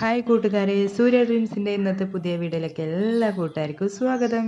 Hi കൂട്ടുകാരെ സൂര്യ ഡ്രീംസിന്റെ ഇന്നത്തെ പുതിയ വീഡിയോയിലേക്ക് എല്ലാ കൂട്ടുകാർക്കും സ്വാഗതം.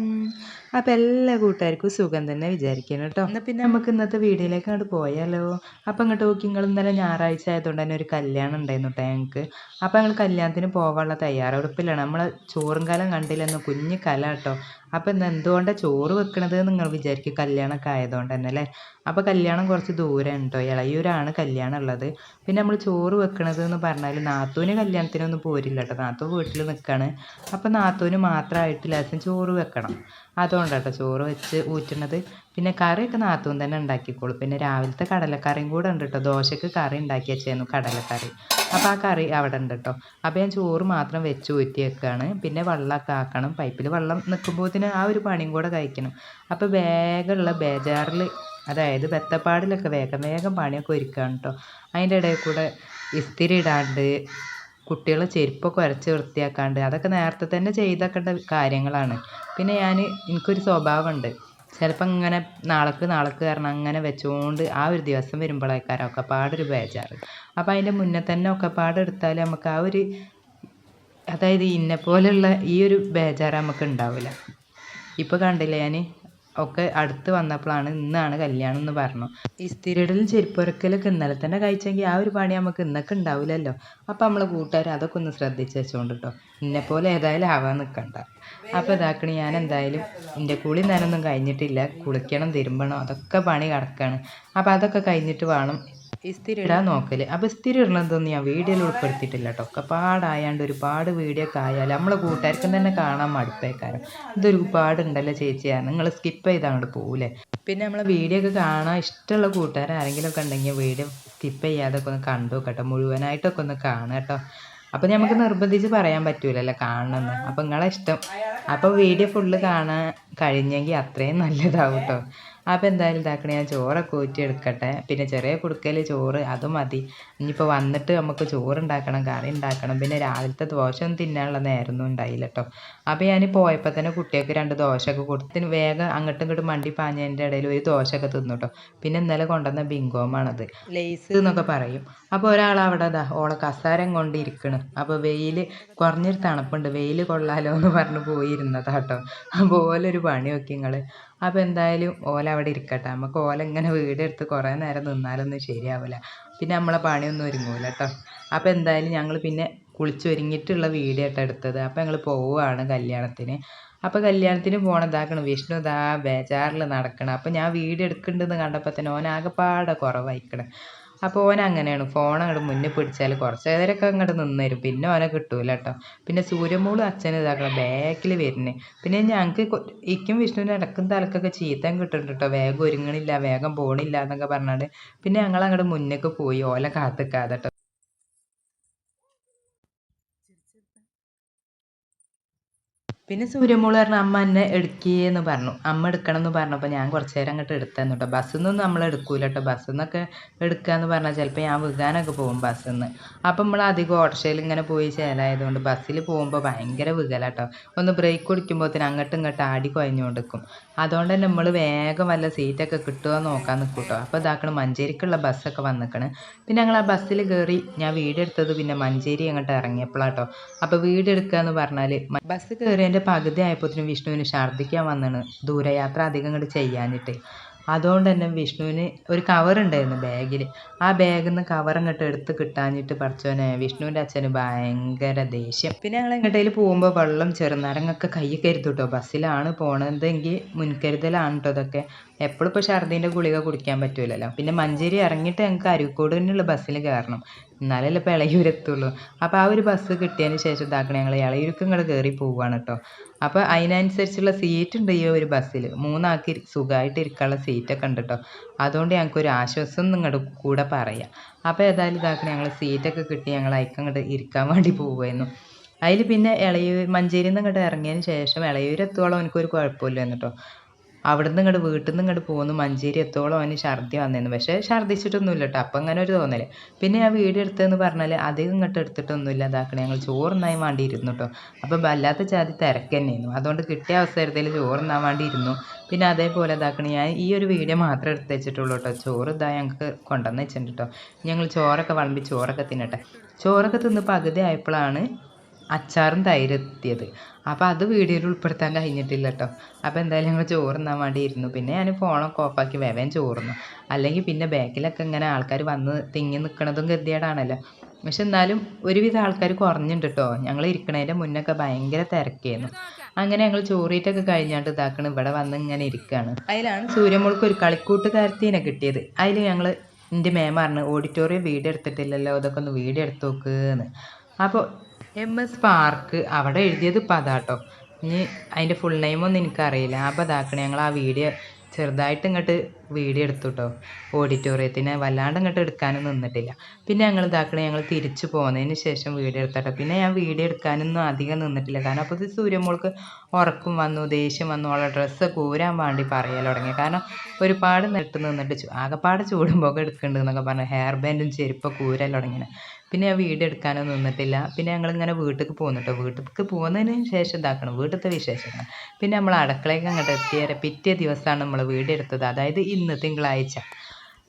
അപ്പോൾ എല്ലാ കൂട്ടുകാർക്കും സുഖം തന്നെ വിചാരിക്കണം കേട്ടോ. എന്നാൽ പിന്നെ നമുക്ക് ഇന്നത്തെ വീഡിയോയിലേക്ക് അങ്ങോട്ട് പോയാലോ? അപ്പോൾ അങ്ങോട്ട് നോക്കി നിങ്ങൾ ഇന്നലെ ഞായറാഴ്ച ആയതുകൊണ്ട് തന്നെ ഒരു കല്യാണം ഉണ്ടായിരുന്നു കേട്ടോ ഞങ്ങൾക്ക് അപ്പോൾ ഞങ്ങൾ കല്യാണത്തിന് പോകാനുള്ള തയ്യാറെടുപ്പിലാണ്. നമ്മളെ ചോറും കാലം കണ്ടില്ലെന്ന് കുഞ്ഞു കല കേട്ടോ അപ്പോൾ ഇന്ന് എന്തുകൊണ്ടാണ് ചോറ് വെക്കണത് നിങ്ങൾ വിചാരിക്കും കല്യാണമൊക്കെ ആയതുകൊണ്ട് തന്നെ അല്ലേ? അപ്പോൾ കല്യാണം കുറച്ച് ദൂരം ഉണ്ടോ ഇളയൂരാണ് കല്യാണം ഉള്ളത്. പിന്നെ നമ്മൾ ചോറ് വെക്കണത് എന്ന് പറഞ്ഞാൽ നാത്തൂന് കല്യാണത്തിനൊന്നും പോരില്ല കേട്ടോ നാത്തൂൻ വീട്ടിൽ നിൽക്കുകയാണ് അപ്പോൾ നാത്തൂന് മാത്രമായിട്ട് ലേശം ചോറ് വെക്കണം. അതുകൊണ്ടാട്ടോ ചോറ് വെച്ച് ഊറ്റണത് പിന്നെ കറിയൊക്കെ നാത്തൂൻ തന്നെ ഉണ്ടാക്കിക്കോളും. പിന്നെ രാവിലത്തെ കടലക്കറിയും കൂടെ ഉണ്ട് കേട്ടോ ദോശക്ക് കറി ഉണ്ടാക്കി വെച്ചായിരുന്നു കടലക്കറി. അപ്പോൾ ആ കറി അവിടെ ഉണ്ട് കേട്ടോ അപ്പോൾ ഞാൻ ചോറ് മാത്രം വെച്ച് ഊറ്റി വെക്കുകയാണ് പിന്നെ വെള്ളമൊക്കെ ആക്കണം. പൈപ്പിൽ വെള്ളം നിൽക്കുമ്പോഴത്തേന് ആ ഒരു പണിയും കൂടെ കഴിക്കണം. അപ്പോൾ വേഗമുള്ള ബേജാറിൽ അതായത് ബെത്തപ്പാടിലൊക്കെ വേഗം വേഗം പണിയൊക്കെ ഒരുക്കുകയാണ് കേട്ടോ അതിന്റെ ഇടയിൽ കൂടെ ഇസ്തിരി ഇടാണ്ട് കുട്ടികളെ ചെരുപ്പൊക്കെ ഉരച്ച് വൃത്തിയാക്കാണ്ട് അതൊക്കെ നേരത്തെ തന്നെ ചെയ്തേക്കേണ്ട കാര്യങ്ങളാണ്. പിന്നെ ഞാൻ എനിക്കൊരു സ്വഭാവമുണ്ട്. ചിലപ്പോൾ ഇങ്ങനെ നാളേക്ക് നാളേക്ക് കാരണം അങ്ങനെ വെച്ചുകൊണ്ട് ആ ഒരു ദിവസം വരുമ്പോഴേക്കാരം ഒക്കെപ്പാടൊരു ബേജാറ്. അപ്പോൾ അതിന്റെ മുന്നേ തന്നെ ഒക്കെ എടുത്താൽ നമുക്ക് ആ ഒരു അതായത് ഇന്നെ പോലെയുള്ള ഈ ഒരു ബേജാറ് നമുക്ക് ഉണ്ടാവില്ല ഇപ്പോൾ കണ്ടില്ലേ ഞാൻ ഒക്കെ അടുത്ത് വന്നപ്പോഴാണ് ഇന്നാണ് കല്യാണം എന്ന് പറഞ്ഞു. ഇസ്തിരിടലും ചെരുപ്പുരക്കലൊക്കെ ഇന്നലെ തന്നെ കഴിച്ചെങ്കിൽ ആ ഒരു പണി നമുക്ക് ഇന്നൊക്കെ ഉണ്ടാവില്ലല്ലോ. അപ്പം നമ്മളെ കൂട്ടുകാർ അതൊക്കെ ഒന്ന് ശ്രദ്ധിച്ച് വെച്ചോണ്ട് കേട്ടോ എന്നെപ്പോലെ ഏതായാലും ആവാൻ നിൽക്കണ്ട അപ്പോൾ ഇതാക്കണി ഞാൻ എന്തായാലും എന്റെ കുളി നനൊന്നും കഴിഞ്ഞിട്ടില്ല. കുളിക്കണം തിരുമ്പണം അതൊക്കെ പണി കിടക്കുകയാണ് അപ്പോൾ അതൊക്കെ കഴിഞ്ഞിട്ട് വേണം ഇസ്തിരി ഇടാൻ നോക്കൽ. അപ്പോൾ ഇസ്തിരി ഇടണതൊന്നും ഞാൻ വീഡിയോയിൽ ഉൾപ്പെടുത്തിയിട്ടില്ല കേട്ടോ. ഒക്കെ പാടായാണ്ട് ഒരുപാട് വീഡിയോ ഒക്കെ ആയാലും നമ്മളെ കൂട്ടുകാർക്കും തന്നെ കാണാൻ മടുപ്പേക്കാരം. ഇതൊരുപാട് ഉണ്ടല്ലോ ചേച്ചിയാ നിങ്ങൾ സ്കിപ്പ് ചെയ്ത് അങ്ങോട്ട് പോകൂലേ പിന്നെ നമ്മളെ വീഡിയോ ഒക്കെ കാണാൻ ഇഷ്ടമുള്ള കൂട്ടുകാർ ആരെങ്കിലും ഒക്കെ ഉണ്ടെങ്കിൽ വീഡിയോ സ്കിപ്പ് ചെയ്യാതൊക്കെ ഒന്ന് കണ്ടു കേട്ടോ. മുഴുവനായിട്ടൊക്കെ ഒന്ന് കാണാം കേട്ടോ. അപ്പോൾ നമുക്ക് നിർബന്ധിച്ച് പറയാൻ പറ്റൂലല്ലോ കാണണമെന്ന് അപ്പോൾ നിങ്ങളെ ഇഷ്ടം. അപ്പോൾ വീഡിയോ ഫുള്ള് കാണാൻ കഴിഞ്ഞെങ്കിൽ അത്രയും നല്ലതാവും കേട്ടോ അപ്പോൾ എന്തായാലും ഇതാക്കണേ ഞാൻ ചോറൊക്കെ ഊറ്റി എടുക്കട്ടെ. പിന്നെ ചെറിയ കുടുക്കയിൽ ചോറ് അത് മതി. ഇനിയിപ്പോൾ വന്നിട്ട് നമുക്ക് ചോറ് ഉണ്ടാക്കണം കറി ഉണ്ടാക്കണം. പിന്നെ രാവിലത്തെ ദോശ ഒന്നും തിന്നാനുള്ള നേരമൊന്നും ഉണ്ടായില്ല കേട്ടോ അപ്പോൾ ഞാൻ പോയപ്പോൾ തന്നെ കുട്ടികൾക്ക് രണ്ട് ദോശയൊക്കെ കൊടുത്തിന് വേഗം അങ്ങോട്ടും ഇങ്ങോട്ടും മണ്ടി പാഞ്ഞതിന്റെ ഇടയിൽ ഒരു ദോശയൊക്കെ തിന്നു കേട്ടോ പിന്നെ ഇന്നലെ കൊണ്ടുവന്ന ബിങ്കോമാണത്. ലേസ്. എന്നൊക്കെ പറയും. അപ്പോൾ ഒരാൾ അവിടെ അതാ ഓളെ കസാരം കൊണ്ട് ഇരിക്കണ്. അപ്പോൾ വെയിൽ കുറഞ്ഞൊരു തണുപ്പുണ്ട്. വെയിൽ കൊള്ളാലോ എന്ന് പറഞ്ഞ് പോയിരുന്നതാ കേട്ടോ അപ്പോൾ ഓലൊരു പണി നോക്കി നിങ്ങൾ അപ്പോൾ എന്തായാലും ഓല അവിടെ ഇരിക്കട്ടെ. നമുക്ക് ഓല ഇങ്ങനെ വീടെടുത്ത് കുറേ നേരം നിന്നാലൊന്നും ശരിയാവില്ല പിന്നെ നമ്മളെ പണിയൊന്നും ഒരുങ്ങൂല കേട്ടോ അപ്പോൾ എന്തായാലും ഞങ്ങൾ പിന്നെ കുളിച്ചൊരുങ്ങിയിട്ടുള്ള വീഡിയോ ആട്ടോ എടുത്തത്. അപ്പോൾ ഞങ്ങൾ പോവുകയാണ് കല്യാണത്തിന്. അപ്പോൾ കല്യാണത്തിന് പോണതാക്കണം വിഷ്ണു ഇതാ ബേജാറിൽ നടക്കണം. അപ്പോൾ ഞാൻ വീഡിയോ എടുക്കുന്നുണ്ടെന്ന് കണ്ടപ്പോൾ തന്നെ ഓൻ ആകെപ്പാടെ കുറവായിക്കണം. അപ്പോൾ ഓൻ അങ്ങനെയാണ്. ഫോൺ അങ്ങോട്ട് മുന്നിൽ പിടിച്ചാൽ കുറച്ച് നേരമൊക്കെ അങ്ങോട്ട് നിന്ന് തരും. പിന്നെ ഓനെ കിട്ടൂല കേട്ടോ പിന്നെ സൂര്യമോളും അച്ഛനും ഇതാക്കണം. ബാക്കിൽ വരുന്നത് പിന്നെ ഞങ്ങൾക്ക് ഇക്കും വിഷ്ണുവിന് ഇടക്കും തലക്കൊക്കെ ചീത്തം കിട്ടുന്നുണ്ട് കേട്ടോ വേഗം ഒരുങ്ങണില്ല വേഗം പോണില്ല എന്നൊക്കെ പറഞ്ഞാണ്ട് പിന്നെ ഞങ്ങൾ അങ്ങോട്ട് മുന്നേക്ക് പോയി ഓല കാത്തിക്കാതെ കേട്ടോ പിന്നെ സൂര്യമോൾ പറഞ്ഞു അമ്മ എന്നെ എടുക്കിയെന്ന് പറഞ്ഞു. അമ്മ എടുക്കണം എന്ന് പറഞ്ഞപ്പോൾ ഞാൻ കുറച്ച് നേരം അങ്ങോട്ട് എടുത്തായിരുന്നു കേട്ടോ ബസ്സിൽ നിന്നൊന്നും നമ്മൾ എടുക്കൂല കേട്ടോ ബസ്സിൽ നിന്നൊക്കെ എടുക്കുക എന്ന് പറഞ്ഞാൽ ചിലപ്പോൾ ഞാൻ വികാനൊക്കെ പോകും ബസ്സിൽ നിന്ന് അപ്പം നമ്മൾ അധികം ഓട്ടോയിൽ ഇങ്ങനെ പോയി ചേലായതുകൊണ്ട് ബസ്സിൽ പോകുമ്പോൾ ഭയങ്കര വികല കേട്ടോ ഒന്ന് ബ്രേക്ക് കുടിക്കുമ്പോഴത്തേന് അങ്ങോട്ടും ഇങ്ങോട്ടും ആടി കുഴഞ്ഞുകൊണ്ട് നിൽക്കും അതുകൊണ്ട് തന്നെ നമ്മൾ വേഗം വല്ല സീറ്റൊക്കെ കിട്ടുമോ നോക്കാൻ നിൽക്കും കേട്ടോ അപ്പോൾ ഇതാക്കണം മഞ്ചേരിക്കുള്ള ബസ്സൊക്കെ വന്നിക്കണ്. പിന്നെ ഞങ്ങൾ ആ ബസ്സിൽ കയറി ഞാൻ വീടെടുത്തത് പിന്നെ മഞ്ചേരി അങ്ങോട്ട് ഇറങ്ങിയപ്പോഴാട്ടോ അപ്പോൾ വീടെടുക്കുക എന്ന് പറഞ്ഞാൽ ബസ് കയറിയതിന്റെ പകുതി ആയപ്പോഴത്തേനും വിഷ്ണുവിന് ഛർദ്ദിക്കാൻ വന്നാണ് ദൂരയാത്ര അധികം അങ്ങോട്ട് ചെയ്യാനിട്ട് അതുകൊണ്ട് തന്നെ വിഷ്ണുവിന് ഒരു കവർ ഉണ്ടായിരുന്നു ബാഗിൽ ആ ബാഗിൽ നിന്ന് കവർ അങ്ങോട്ട് എടുത്ത് കിട്ടാഞ്ഞിട്ട് പഠിച്ചോനെ വിഷ്ണുവിന്റെ അച്ഛന് ഭയങ്കര ദേഷ്യം. പിന്നെ ഞങ്ങൾ ഇങ്ങോട്ടേൽ പോകുമ്പോൾ വെള്ളം ചെറുനാരങ്ങൊക്കെ കൈ കരുതും കേട്ടോ ബസ്സിലാണ് പോണതെങ്കിൽ മുൻകരുതലാണ് കേട്ടോ ഇതൊക്കെ. എപ്പോഴും ഇപ്പോൾ ഛർദീന്റെ ഗുളിക കുടിക്കാൻ പറ്റൂലല്ലോ. പിന്നെ മഞ്ചേരി ഇറങ്ങിയിട്ട് ഞങ്ങൾക്ക് അരുക്കോട് തന്നെയുള്ള ബസ്സിൽ കയറണം എന്നാലല്ലേ ഇപ്പോൾ ഇളയൂരെത്തുള്ളൂ. അപ്പോൾ ആ ഒരു ബസ് കിട്ടിയതിന് ശേഷം ഇതാക്കണം ഞങ്ങൾ ഇളയൂർക്ക് ഇങ്ങോട്ട് കയറി പോവുകയാണ് കേട്ടോ അപ്പോൾ അതിനനുസരിച്ചുള്ള സീറ്റ് ഉണ്ട് ഈ ഒരു ബസ്സിൽ മൂന്നാൾക്ക് സുഖമായിട്ട് ഇരിക്കാനുള്ള സീറ്റൊക്കെ ഉണ്ട് കേട്ടോ അതുകൊണ്ട് ഞങ്ങൾക്ക് ഒരു ആശ്വാസം നിങ്ങളുടെ കൂടെ പറയാം. അപ്പോൾ ഏതായാലും ഇതാക്കണം ഞങ്ങൾ സീറ്റൊക്കെ കിട്ടി ഞങ്ങൾ അയക്കങ്ങോട്ട് ഇരിക്കാൻ വേണ്ടി പോവുമായിരുന്നു അതിൽ പിന്നെ ഇളയൂർ മഞ്ചേരിയിൽ നിന്ന് ഇങ്ങോട്ട് ഇറങ്ങിയതിന് ശേഷം ഇളയൂർ എത്തുവോളം എനിക്കൊരു കുഴപ്പമില്ലായിരുന്നു കേട്ടോ അവിടുന്ന് ഇങ്ങോട്ട് വീട്ടിൽ നിന്ന് ഇങ്ങോട്ട് പോകുന്നു മഞ്ചേരി എത്തോളം അവന് ഛർദി വന്നിരുന്നു പക്ഷേ ഛർദ്ദിച്ചിട്ടൊന്നുമില്ല കേട്ടോ അപ്പം അങ്ങനെ ഒരു തോന്നൽ. പിന്നെ ആ വീഡിയോ എടുത്തതെന്ന് പറഞ്ഞാൽ അധികം ഇങ്ങോട്ട് എടുത്തിട്ടൊന്നുമില്ല. ഇതാക്കണേ. ഞങ്ങൾ ചോറുന്നായി വേണ്ടി ഇരുന്നു കേട്ടോ അപ്പം വല്ലാത്ത ജാതി തിരക്ക് തന്നെയായിരുന്നു അതുകൊണ്ട് കിട്ടിയ അവസരത്തിൽ ചോറുണ്ണാൻ വേണ്ടി ഇരുന്നു പിന്നെ അതേപോലെ ഇതാക്കണേ. ഞാൻ ഈ ഒരു വീഡിയോ മാത്രം എടുത്ത് വെച്ചിട്ടുള്ളൂ കേട്ടോ ചോറ് ഇതാ ഞങ്ങൾക്ക് കൊണ്ടുവന്ന് വെച്ചിട്ടുണ്ട് കേട്ടോ ഞങ്ങൾ ചോറൊക്കെ വിളമ്പി ചോറൊക്കെ തിന്നട്ടെ. ചോറൊക്കെ തിന്ന് പകുതി ആയപ്പോഴാണ് അച്ചാറും തൈര് എത്തിയത് അപ്പോൾ അത് വീഡിയോയിൽ ഉൾപ്പെടുത്താൻ കഴിഞ്ഞിട്ടില്ല കേട്ടോ അപ്പോൾ എന്തായാലും ഞങ്ങൾ ചോറുന്നാൻ വേണ്ടി ഇരുന്നു പിന്നെ ഞാൻ ഫോണൊക്കെ ഓഫാക്കി വേവേം ചോറുന്നു അല്ലെങ്കിൽ പിന്നെ ബാക്കിലൊക്കെ ഇങ്ങനെ ആൾക്കാർ വന്ന് തിങ്ങി നിൽക്കണതും ഗതികേടാണല്ലോ. പക്ഷെ എന്നാലും ഒരുവിധ ആൾക്കാർ കുറഞ്ഞിട്ടുണ്ട് കേട്ടോ ഞങ്ങൾ ഇരിക്കണതിന്റെ മുന്നൊക്കെ ഭയങ്കര തിരക്കായിരുന്നു അങ്ങനെ ഞങ്ങൾ ചോറീറ്റൊക്കെ കഴിഞ്ഞാണ്ട് ഇതാക്കണം. ഇവിടെ വന്ന് ഇങ്ങനെ ഇരിക്കുകയാണ് അതിലാണ് സൂര്യമോൾക്ക് ഒരു കളിക്കൂട്ടുകാരത്തിനെ കിട്ടിയത്. അതിൽ ഞങ്ങൾ എന്റെ മേം പറഞ്ഞു ഓഡിറ്റോറിയം വീഡിയോ എടുത്തിട്ടില്ലല്ലോ അതൊക്കെ ഒന്ന് വീഡിയോ എടുത്ത് നോക്കുകയെന്ന് അപ്പോൾ എം എസ് പാർക്ക് അവിടെ എഴുതിയത് പതാട്ടോ ഇനി അതിന്റെ ഫുൾ നെയിമൊന്നും എനിക്കറിയില്ല. ആ പതാക്കണ ഞങ്ങൾ ആ വീഡിയോ ചെറുതായിട്ട് ഇങ്ങോട്ട് വീഡിയോ എടുത്തു കേട്ടോ ഓഡിറ്റോറിയത്തിന് വല്ലാണ്ട് ഇങ്ങോട്ട് എടുക്കാനും നിന്നിട്ടില്ല. പിന്നെ ഞങ്ങൾ ഇതാക്കണ ഞങ്ങൾ തിരിച്ചു പോകുന്നതിന് ശേഷം വീഡിയോ എടുത്തട്ടോ. പിന്നെ ഞാൻ വീഡിയോ എടുക്കാനൊന്നും അധികം നിന്നിട്ടില്ല. കാരണം അപ്പോൾ സൂര്യമോൾക്ക് ഉറക്കം വന്നു ദേഷ്യം വന്നു അവളെ ഡ്രസ്സ് കൂരാൻ വേണ്ടി പറയാൻ തുടങ്ങി. കാരണം ഒരുപാട് നെട്ട് നിന്നിട്ട് ആകെപ്പാട് ചൂടുമ്പോൾ എടുക്കുന്നുണ്ട് എന്നൊക്കെ പറഞ്ഞു ഹെയർ ബാൻഡും ചെരുപ്പൊക്കെ കൂരാൻ തുടങ്ങിയത് പിന്നെ ഞാൻ വീഡിയോ എടുക്കാനൊന്നും നിന്നിട്ടില്ല. പിന്നെ ഞങ്ങളിങ്ങനെ വീട്ടിലേക്ക് പോകുന്നു കേട്ടോ വീട്ടിലേക്ക് പോകുന്നതിന് ശേഷം ഇതാക്കണം വീട്ടിലത്തെ വിശേഷങ്ങൾ. പിന്നെ നമ്മൾ അടുക്കളയ്ക്ക് അങ്ങോട്ട് എത്തിയ പിറ്റേ ദിവസമാണ് നമ്മൾ വീഡിയോ എടുത്തത്. അതായത് ഇന്ന് തിങ്കളാഴ്ച.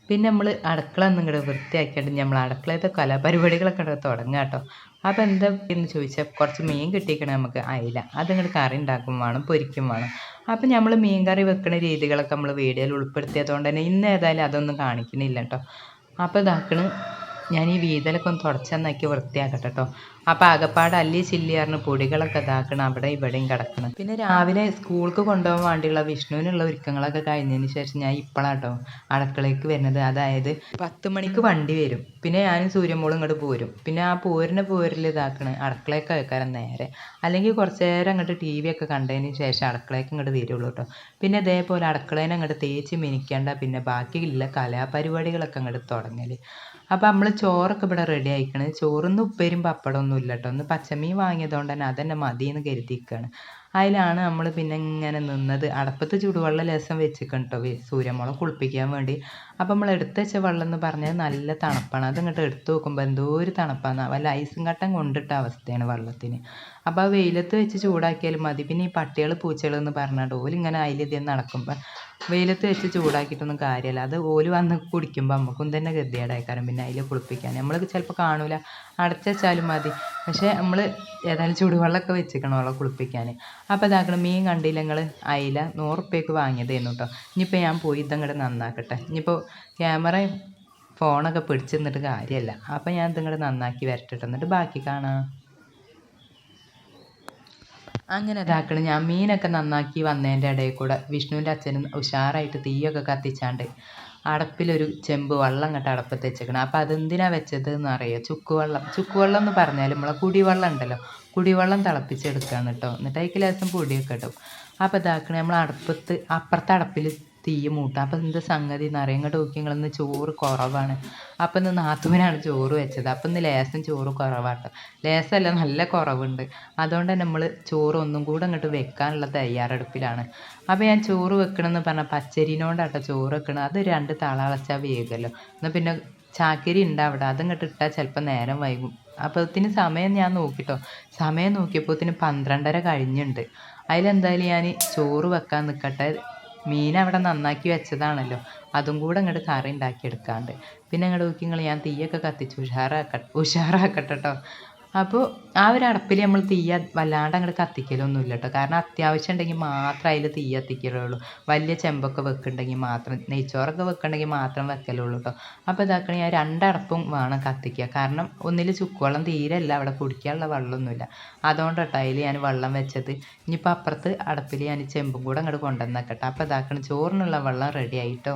പിന്നെ നമ്മൾ അടുക്കള ഒന്നും ഇങ്ങോട്ട് വൃത്തിയാക്കിയിട്ട് നമ്മൾ അടുക്കളത്തെ കലാപരിപാടികളൊക്കെ ഇങ്ങോട്ട് തുടങ്ങുക കേട്ടോ. അപ്പോൾ എന്താ എന്ന് ചോദിച്ചാൽ കുറച്ച് മീൻ കിട്ടിയിരിക്കണേ നമുക്ക്. അയില അതിങ്ങോട്ട് കറി ഉണ്ടാക്കും വേണം പൊരിക്കും വേണം. അപ്പം നമ്മൾ മീൻ കറി വെക്കുന്ന രീതികളൊക്കെ നമ്മൾ വീഡിയോയിൽ ഉൾപ്പെടുത്തിയതുകൊണ്ട് തന്നെ ഇന്ന് ഏതായാലും അതൊന്നും കാണിക്കണില്ല കേട്ടോ. അപ്പോൾ ഇതാക്കണ്. ഞാൻ ഈ വീതലൊക്കെ ഒന്ന് തുടച്ചെന്നാക്കി വൃത്തിയാക്കട്ടെ കേട്ടോ അപ്പോൾ ആകപ്പാട് അല്ലി ചില്ലി പറഞ്ഞ് പൊടികളൊക്കെ ഇതാക്കണം അവിടെ ഇവിടെയും കിടക്കണം. പിന്നെ രാവിലെ സ്കൂൾക്ക് കൊണ്ടുപോകാൻ വേണ്ടിയുള്ള വിഷ്ണുവിനുള്ള ഒരുക്കങ്ങളൊക്കെ കഴിഞ്ഞതിന് ശേഷം ഞാൻ ഇപ്പോഴാട്ടോ അടുക്കളയ്ക്ക് വരുന്നത്. അതായത് പത്ത് മണിക്ക് വണ്ടി വരും. പിന്നെ ഞാനും സൂര്യമോളും ഇങ്ങോട്ട് പോരും. പിന്നെ ആ പോരിനെ പോരിൽ ഇതാക്കണേ. അടുക്കളയൊക്കെ വെക്കാരം നേരെ. അല്ലെങ്കിൽ കുറച്ച് നേരം അങ്ങോട്ട് ടി വി ഒക്കെ കണ്ടതിന് ശേഷം അടുക്കളയ്ക്ക് ഇങ്ങോട്ട് വരുള്ളൂ കേട്ടോ പിന്നെ ഇതേപോലെ അടുക്കളേനെ അങ്ങോട്ട് തേച്ച് മിനിക്കേണ്ട പിന്നെ ബാക്കിയുള്ള കലാപരിപാടികളൊക്കെ അങ്ങോട്ട് തുടങ്ങൽ. അപ്പോൾ നമ്മൾ ചോറൊക്കെ ഇവിടെ റെഡി ആയിക്കണ്. ചോറിന്ന് ഉപ്പേരും പപ്പടമൊന്നും ഇല്ല കേട്ടോ ഒന്ന് പച്ചമീൻ വാങ്ങിയതുകൊണ്ട് തന്നെ അതന്നെ മതി എന്ന് കരുതിയിരിക്കുകയാണ് അതിലാണ് നമ്മൾ പിന്നെ ഇങ്ങനെ നിന്നത്. അടപ്പത്ത് ചൂടുവെള്ളം ലേശം വെച്ചിക്കണം കേട്ടോ സൂര്യമുളക് കുളിപ്പിക്കാൻ വേണ്ടി. അപ്പോൾ നമ്മൾ എടുത്ത് വെച്ച വെള്ളം എന്ന് പറഞ്ഞാൽ നല്ല തണുപ്പാണ്. അത് ഇങ്ങോട്ട് എടുത്ത് നോക്കുമ്പോൾ എന്തോ ഒരു തണുപ്പാണ് വല്ല ഐസും കട്ടം കൊണ്ടിട്ട അവസ്ഥയാണ് വെള്ളത്തിന്. അപ്പോൾ ആ വെയിലത്ത് വെച്ച് ചൂടാക്കിയാലും മതി. പിന്നെ ഈ പട്ടികൾ പൂച്ചകൾ എന്ന് പറഞ്ഞാൽ ഓലിങ്ങനെ അതിലിതിൽ നടക്കുമ്പോൾ വെയിലത്ത് വെച്ച് ചൂടാക്കിയിട്ടൊന്നും കാര്യമില്ല അത് ഓൽ വന്ന് കുടിക്കുമ്പോൾ നമുക്കും തന്നെ ഗതികേടായിക്കാരം. പിന്നെ അതിൽ കുളിപ്പിക്കാൻ നമ്മൾ ചിലപ്പോൾ കാണൂല. അടച്ചു വെച്ചാലും മതി. പക്ഷേ നമ്മൾ ഏതായാലും ചൂടുവെള്ളമൊക്കെ വെച്ചിരിക്കണം അവളെ കുളിപ്പിക്കാൻ അപ്പോൾ ഇതാക്കണം മീൻ കണ്ടില്ല നിങ്ങൾ അയില നൂറ് ഉറുപ്പ്യക്ക് വാങ്ങിയതായിരുന്നു കേട്ടോ ഇനിയിപ്പോൾ ഞാൻ പോയി ഇതങ്ങോട്ട് നന്നാക്കട്ടെ. ഇനിയിപ്പോൾ ക്യാമറ ഫോണൊക്കെ പിടിച്ചിരുന്നിട്ട് കാര്യമല്ല അപ്പോൾ ഞാൻ ഇതിങ്ങോട്ട് നന്നാക്കി വരട്ടിട്ട്. എന്നിട്ട് ബാക്കി കാണാം. അങ്ങനെ ഇതാക്കണം ഞാൻ മീനൊക്കെ നന്നാക്കി വന്നതിന്റെ ഇടയിൽ കൂടെ വിഷ്ണുവിന്റെ അച്ഛനും ഉഷാറായിട്ട് തീയൊക്കെ കത്തിച്ചാണ്ട് അടപ്പിലൊരു ചെമ്പ് വെള്ളം അങ്ങോട്ട് അടപ്പത്ത് വെച്ചേക്കണം. അപ്പോൾ അതെന്തിനാ വെച്ചത് എന്ന് അറിയോ? ചുക്കുവെള്ളം. ചുക്കുവെള്ളം എന്ന് പറഞ്ഞാൽ നമ്മളെ കുടിവെള്ളം ഉണ്ടല്ലോ. കുടിവെള്ളം തിളപ്പിച്ചെടുക്കുകയാണ് കേട്ടോ എന്നിട്ട് അതിലേക്ക് ലേശം പൊടിയൊക്കെ ഇടും. അപ്പോൾ ഇതാക്കണേ നമ്മൾ അടുപ്പത്ത് അപ്പുറത്തെ അടപ്പിൽ തീ മൂട്ടുക അപ്പം എന്ത് സംഗതി എന്ന് അറിയാം ഇങ്ങോട്ട് നോക്കി നിങ്ങളിന്ന് ചോറ് കുറവാണ്. അപ്പം ഇന്ന് നാത്തുവിനാണ് ചോറ് വെച്ചത്. അപ്പം ഇന്ന് ലേശം ചോറ് കുറവാട്ടോ. ലേശമല്ല നല്ല കുറവുണ്ട്. അതുകൊണ്ട് തന്നെ നമ്മൾ ചോറ് ഒന്നും കൂടെ അങ്ങോട്ട് വെക്കാനുള്ള തയ്യാറെടുപ്പിലാണ്. അപ്പോൾ ഞാൻ ചോറ് വെക്കണമെന്ന് പറഞ്ഞാൽ പച്ചരിനോണ്ടാട്ടോ ചോറ് വെക്കണം. അത് രണ്ട് തളച്ചാൽ വേഗമല്ലോ എന്നാൽ പിന്നെ ചാക്കരി ഉണ്ട് അവിടെ. അതങ്ങോട്ട് ഇട്ടാൽ ചിലപ്പോൾ നേരം വൈകും. അപ്പോഴത്തിന് സമയം ഞാൻ നോക്കിട്ടോ. സമയം നോക്കിയപ്പോഴത്തിന് പന്ത്രണ്ടര കഴിഞ്ഞിട്ടുണ്ട് അതിലെന്തായാലും ഞാൻ ചോറ് വെക്കാൻ നിൽക്കട്ടെ മീൻ അവിടെ നന്നാക്കി വെച്ചതാണല്ലോ. അതും കൂടെ അങ്ങോട്ട് കറി ഉണ്ടാക്കി എടുക്കാണ്ട് പിന്നെ അങ്ങോട്ട് നോക്കി നിങ്ങൾ ഞാൻ തീയൊക്കെ കത്തിച്ച് ഉഷാറാക്ക ഉഷാറാക്കട്ടെ കേട്ടോ അപ്പോൾ ആ ഒരു അടപ്പിൽ നമ്മൾ തീ വല്ലാണ്ട് അങ്ങോട്ട് കത്തിക്കലൊന്നുമില്ല കേട്ടോ കാരണം അത്യാവശ്യം ഉണ്ടെങ്കിൽ മാത്രം അതിൽ തീ കത്തിക്കലുള്ളൂ. വലിയ ചെമ്പൊക്കെ വെക്കുന്നുണ്ടെങ്കിൽ മാത്രം നെയ്ച്ചോറൊക്കെ വെക്കുന്നുണ്ടെങ്കിൽ മാത്രം വെക്കലുള്ളൂ കേട്ടോ അപ്പോൾ ഇതാക്കണ ഞാൻ രണ്ടടപ്പും വേണം കത്തിക്കുക കാരണം ഒന്നിൽ ചുക്കുവെള്ളം തീരല്ല അവിടെ കുടിക്കാനുള്ള വെള്ളമൊന്നുമില്ല. അതുകൊണ്ട് കേട്ടോ അതിൽ ഞാൻ വെള്ളം വെച്ചത്. ഇനിയിപ്പോൾ അപ്പുറത്ത് അടപ്പിൽ ഞാൻ ചെമ്പും കൂടെ അങ്ങോട്ട് കൊണ്ടുവന്നേക്കട്ടെ അപ്പോൾ ഇതാക്കണ ചോറിനുള്ള വെള്ളം റെഡി ആയിട്ടോ.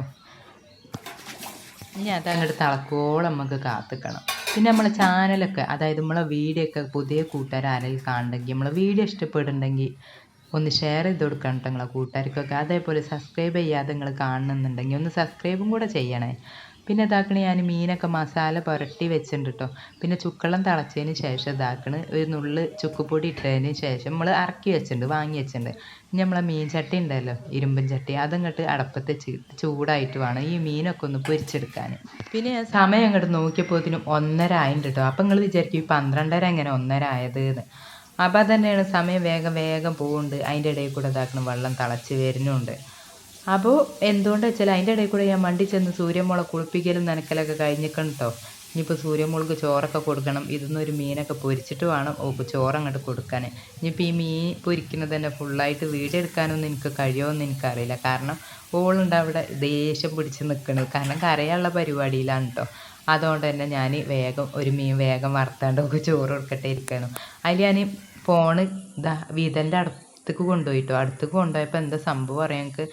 ഇനി അത് അങ്ങോട്ട് തിളക്കോളം നമുക്ക് കാത്തിക്കണം. പിന്നെ നമ്മളെ ചാനലൊക്കെ അതായത് നമ്മളെ വീഡിയോ ഒക്കെ പുതിയ കൂട്ടുകാർ ആരെങ്കിലും കാണണമെങ്കിൽ നമ്മളെ വീഡിയോ ഇഷ്ടപ്പെടുന്നുണ്ടെങ്കിൽ ഒന്ന് ഷെയർ ചെയ്ത് കൊടുക്കണം കേട്ടോ നിങ്ങളെ കൂട്ടുകാർക്കൊക്കെ. അതേപോലെ സബ്സ്ക്രൈബ് ചെയ്യാതെ നിങ്ങൾ കാണുന്നുണ്ടെങ്കിൽ ഒന്ന് സബ്സ്ക്രൈബും കൂടെ ചെയ്യണേ. പിന്നെ ഇതാക്കണ ഞാൻ മീനൊക്കെ മസാല പുരട്ടി വെച്ചിട്ടുണ്ട് കേട്ടോ പിന്നെ ചുക്കളം തിളച്ചതിന് ശേഷം ഇതാക്കണ്. ഒരു നുള്ള് ചുക്കുപൊടി ഇട്ടതിന് ശേഷം നമ്മൾ ഇറക്കി വെച്ചിട്ടുണ്ട് വാങ്ങി വെച്ചിട്ടുണ്ട്. ഇനി നമ്മളെ മീൻ ചട്ടി ഉണ്ടല്ലോ ഇരുമ്പൻ ചട്ടി അതങ്ങോട്ട് അടപ്പത്ത് ചൂടായിട്ട് വേണം ഈ മീനൊക്കെ ഒന്ന് പൊരിച്ചെടുക്കാൻ. പിന്നെ ഞാൻ സമയം അങ്ങോട്ട് നോക്കിയപ്പോഴത്തേനും ഒന്നര ആയിട്ടുണ്ട് കേട്ടോ അപ്പം നിങ്ങൾ വിചാരിക്കും ഈ പന്ത്രണ്ടര എങ്ങനെ ഒന്നര ആയത് എന്ന് അപ്പം തന്നെയാണ് സമയം വേഗം വേഗം പോകുന്നുണ്ട് അതിന്റെ ഇടയിൽ കൂടെ ഇതാക്കണം വെള്ളം തിളച്ച് വരുന്നുണ്ട്. അപ്പോൾ എന്തുകൊണ്ടാ വെച്ചാൽ അതിന്റെ ഇടയിൽ കൂടെ ഞാൻ മണ്ടി ചെന്ന് സൂര്യമുള കുളിപ്പിക്കലും നനക്കലൊക്കെ കഴിഞ്ഞിക്കണം കേട്ടോ ഇനിയിപ്പോൾ സൂര്യമുളക്ക് ചോറൊക്കെ കൊടുക്കണം. ഇതൊന്നും ഒരു മീനൊക്കെ പൊരിച്ചിട്ട് വേണം. ഓക്ക് ചോറ് അങ്ങോട്ട് കൊടുക്കാൻ ഇനിയിപ്പോൾ ഈ മീൻ പൊരിക്കുന്നത് തന്നെ ഫുള്ളായിട്ട് വീഡിയോ എടുക്കാനൊന്നും എനിക്ക് കഴിയുമെന്ന് എനിക്കറിയില്ല. കാരണം ഓളുണ്ട് അവിടെ ദേഷ്യം പിടിച്ച് നിൽക്കുന്നത് കാരണം കരയാനുള്ള പരിപാടിയിലാണ് കേട്ടോ അതുകൊണ്ട് തന്നെ ഞാൻ വേഗം ഒരു മീൻ വേഗം വറുത്താണ്ട് ഒക്കെ ചോറ് കൊടുക്കട്ടെ ഇരിക്കണം. അതിൽ ഞാൻ ഫോണ് ഇതാ വീതലിന്റെ അടുത്തേക്ക് കൊണ്ടുപോയിട്ടോ അടുത്തേക്ക് കൊണ്ടുപോയപ്പോൾ എന്താ സംഭവം അറിയാം? എനിക്ക്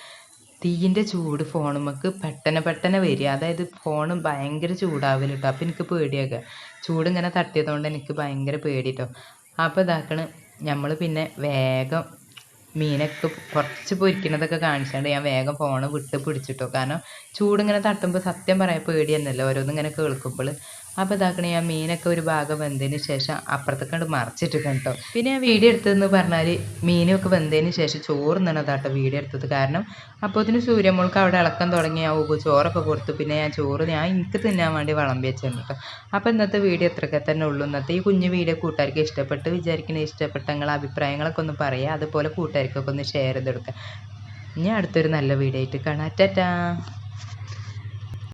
തീയിന്റെ ചൂട് ഫോണുമ്മക്ക് പെട്ടെന്ന് പെട്ടെന്ന് വരിക. അതായത് ഫോൺ ഭയങ്കര ചൂടാവില്ല കേട്ടോ അപ്പോൾ എനിക്ക് പേടിയൊക്കെ. ചൂട് ഇങ്ങനെ തട്ടിയതുകൊണ്ട് എനിക്ക് ഭയങ്കര പേടി കേട്ടോ അപ്പോൾ ഇതാക്കണ്. നമ്മൾ പിന്നെ വേഗം മീനൊക്കെ കുറച്ച് പൊരിക്കണതൊക്കെ കാണിച്ചാണ്ട് ഞാൻ വേഗം ഫോണ് വിട്ട് പിടിച്ചിട്ടോ. കാരണം ചൂടിങ്ങനെ തട്ടുമ്പോൾ സത്യം പറയാൻ പേടി തന്നെയല്ലോ ഓരോന്നിങ്ങനെ കേൾക്കുമ്പോൾ അപ്പോൾ ഇതാക്കണ ഞാൻ മീനൊക്കെ ഒരു ഭാഗം വെന്തതിന് ശേഷം അപ്പുറത്തേക്ക് കണ്ട് മറിച്ചിട്ട് കേട്ടോ പിന്നെ ആ വീഡിയോ എടുത്തതെന്ന് പറഞ്ഞാൽ മീനൊക്കെ വെന്തതിന് ശേഷം ചോറ് നിന്നതാട്ടോ വീഡിയോ എടുത്തത്. കാരണം അപ്പോൾ അതിന് സൂര്യമോൾക്ക് അവിടെ ഇളക്കം തുടങ്ങി ആ ഉപ്പ് ചോറൊക്കെ കൊടുത്തു. പിന്നെ ഞാൻ ചോറ് ഞാൻ എനിക്ക് തിന്നാൻ വേണ്ടി വിളമ്പി വെച്ചിരുന്നു കേട്ടോ. അപ്പോൾ ഇന്നത്തെ വീഡിയോ ഇത്രയൊക്കെ തന്നെ ഉള്ളൂ. ഇന്നത്തെ ഈ കുഞ്ഞു വീഡിയോ കൂട്ടുകാർക്ക് ഇഷ്ടപ്പെട്ട് വിചാരിക്കുന്ന ഇഷ്ടപ്പെട്ട നിങ്ങളെ അഭിപ്രായങ്ങളൊക്കെ ഒന്ന് പറയുക അതുപോലെ കൂട്ടുകാർക്കൊക്കെ ഒന്ന് ഷെയർ ചെയ്ത് കൊടുക്കുക ഇനി അടുത്തൊരു നല്ല വീഡിയോ ആയിട്ട് കാണാം. ടാറ്റാ.